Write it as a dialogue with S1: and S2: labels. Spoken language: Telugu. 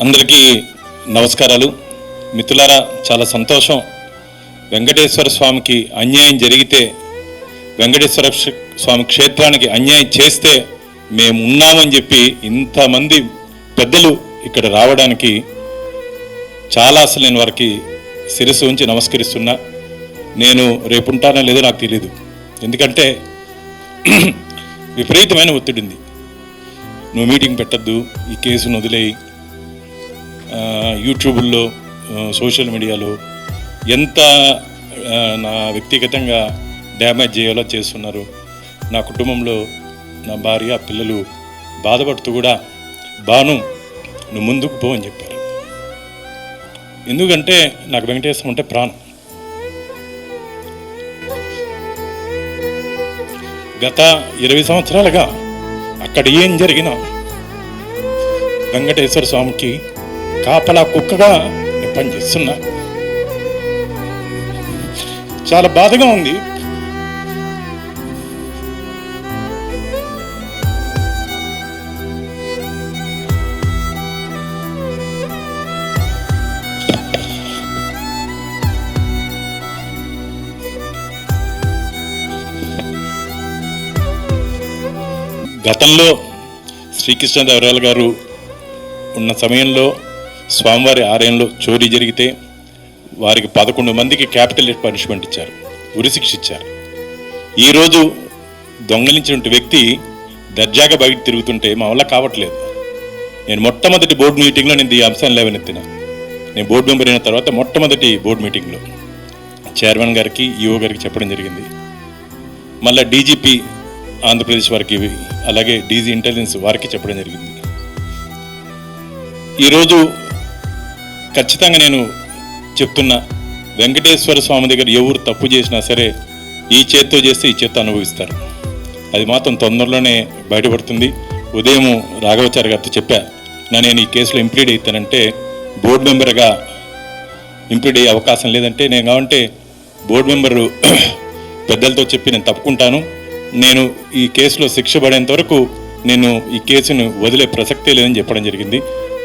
S1: అందరికీ నమస్కారాలు. మిత్రులారా చాలా సంతోషం. వెంకటేశ్వర స్వామికి అన్యాయం జరిగితే వెంకటేశ్వర స్వామి క్షేత్రానికి అన్యాయం చేస్తే మేము ఉన్నామని చెప్పి ఇంతమంది పెద్దలు ఇక్కడ రావడానికి చాలా అసలు నేను వారికి శిరస్సు ఉంచి నమస్కరిస్తున్నా. నేను రేపు ఉంటానో లేదో నాకు తెలియదు ఎందుకంటే విపరీతమైన ఒత్తిడి ఉంది నువ్వు మీటింగ్ పెట్టద్దు ఈ కేసును వదిలేయి. యూట్యూబ్లో సోషల్ మీడియాలో ఎంత నా వ్యక్తిగతంగా డ్యామేజ్ చేయాలో చేస్తున్నారు. నా కుటుంబంలో నా భార్య పిల్లలు బాధపడుతూ కూడా బాను నువ్వు ముందుకు పో అని చెప్పారు. ఎందుకంటే నాకు వెంకటేశ్వరం అంటే ప్రాణం. గత ఇరవై సంవత్సరాలుగా అక్కడ ఏం జరిగినా వెంకటేశ్వర స్వామికి కాపలా కుక్కగా నేను పనిచేస్తున్నా. చాలా బాధగా ఉంది. గతంలో శ్రీకృష్ణదేవరాయలు గారు ఉన్న సమయంలో స్వామివారి ఆలయంలో చోరీ జరిగితే వారికి పదకొండు మందికి క్యాపిటల్ పనిష్మెంట్ ఇచ్చారు ఉరిశిక్ష ఇచ్చారు. ఈరోజు దొంగలించిన వ్యక్తి దర్జాగా బయట తిరుగుతుంటే మా వల్ల కావట్లేదు. నేను మొట్టమొదటి బోర్డు మీటింగ్లో నేను ఈ అంశాన్ని లేవనెత్తిన. నేను బోర్డు మెంబర్ అయిన తర్వాత మొట్టమొదటి బోర్డు మీటింగ్లో చైర్మన్ గారికి ఈఓ గారికి చెప్పడం జరిగింది. మళ్ళీ డీజీపీ ఆంధ్రప్రదేశ్ వారికి అలాగే డీజీ ఇంటెలిజెన్స్ వారికి చెప్పడం జరిగింది. ఈరోజు ఖచ్చితంగా నేను చెప్తున్నా వెంకటేశ్వర స్వామి దగ్గర ఎవరు తప్పు చేసినా సరే ఈ చేత్తో చేస్తే ఈ చేత్తో అనుభవిస్తారు. అది మాత్రం తొందరలోనే బయటపడుతుంది. ఉదయం రాఘవచారి గారితో చెప్పా నా నేను ఈ కేసులో ఇంప్లీడ్ అవుతానంటే బోర్డు మెంబర్గా ఇంప్లీడ్ అయ్యే అవకాశం లేదంటే నేను కావంటే బోర్డు మెంబరు పెద్దలతో చెప్పి నేను తప్పుకుంటాను. నేను ఈ కేసులో శిక్ష పడేంత వరకు నేను ఈ కేసును వదిలే ప్రసక్తే లేదని చెప్పడం జరిగింది.